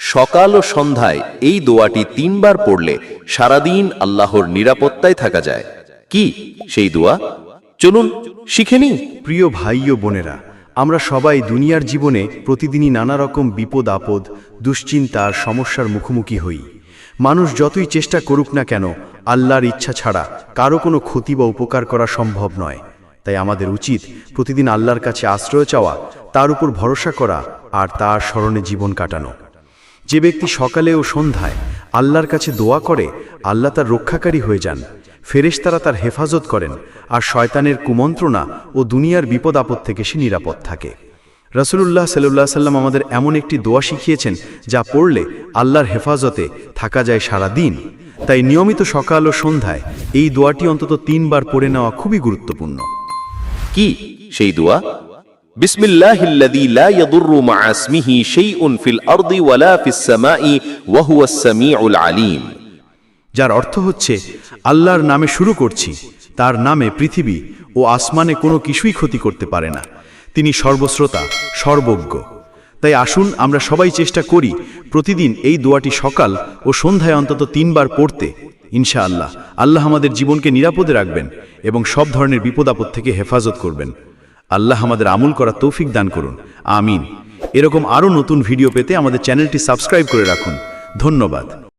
সকাল ও সন্ধ্যায় এই দোয়াটি তিনবার পড়লে সারাদিন আল্লাহর নিরাপত্তায় থাকা যায়। কি সেই দোয়া? চলুন শিখে নিই। প্রিয় ভাই ও বোনেরা, আমরা সবাই দুনিয়ার জীবনে প্রতিদিনই নানা রকম বিপদ, আপদ, দুশ্চিন্তা আর সমস্যার মুখোমুখি হই। মানুষ যতই চেষ্টা করুক না কেন, আল্লাহর ইচ্ছা ছাড়া কারও কোনো ক্ষতি বা উপকার করা সম্ভব নয়। তাই আমাদের উচিত প্রতিদিন আল্লাহর কাছে আশ্রয় চাওয়া, তার উপর ভরসা করা আর তার স্মরণে জীবন কাটানো। যে ব্যক্তি সকালে ও সন্ধ্যায় আল্লাহর কাছে দোয়া করে, আল্লাহ তার রক্ষাকারী হয়ে যান। ফেরেশতারা তার হেফাজত করেন আর শয়তানের কুমন্ত্রণা ও দুনিয়ার বিপদ আপদ থেকে সে নিরাপদ থাকে। রসুল্লাহ সাল্লাহ সাল্লাম আমাদের এমন একটি দোয়া শিখিয়েছেন, যা পড়লে আল্লাহর হেফাজতে থাকা যায় সারা দিন। তাই নিয়মিত সকাল ও সন্ধ্যায় এই দোয়াটি অন্তত তিনবার পড়ে নেওয়া খুবই গুরুত্বপূর্ণ। কি সেই দোয়া? বিসমিল্লাহিল্লাযী লা ইয়াদুররু মা ইসমিহি শাইউন ফিল আরদি ওয়ালা ফিস সামাই ওয়া হুয়াস সামিউল আলীম। যার অর্থ হচ্ছে, আল্লাহর নামে শুরু করছি, তার নামে পৃথিবী ও আসমানে কোনো কিছুই ক্ষতি করতে পারে না। তিনি সর্বশ্রোতা, সর্বজ্ঞ। তাই আসুন আমরা সবাই চেষ্টা করি প্রতিদিন এই দোয়াটি সকাল ও সন্ধ্যায় অন্তত তিনবার পড়তে। ইনশাআল্লাহ, আল্লাহ আমাদের জীবনকে নিরাপদে রাখবেন এবং সব ধরনের বিপদ আপদ থেকে হেফাজত করবেন। আল্লাহ আমাদের আমল করা তৌফিক দান করুন। আমিন। এরকম আরও নতুন ভিডিও পেতে আমাদের চ্যানেলটি সাবস্ক্রাইব করে রাখুন। ধন্যবাদ।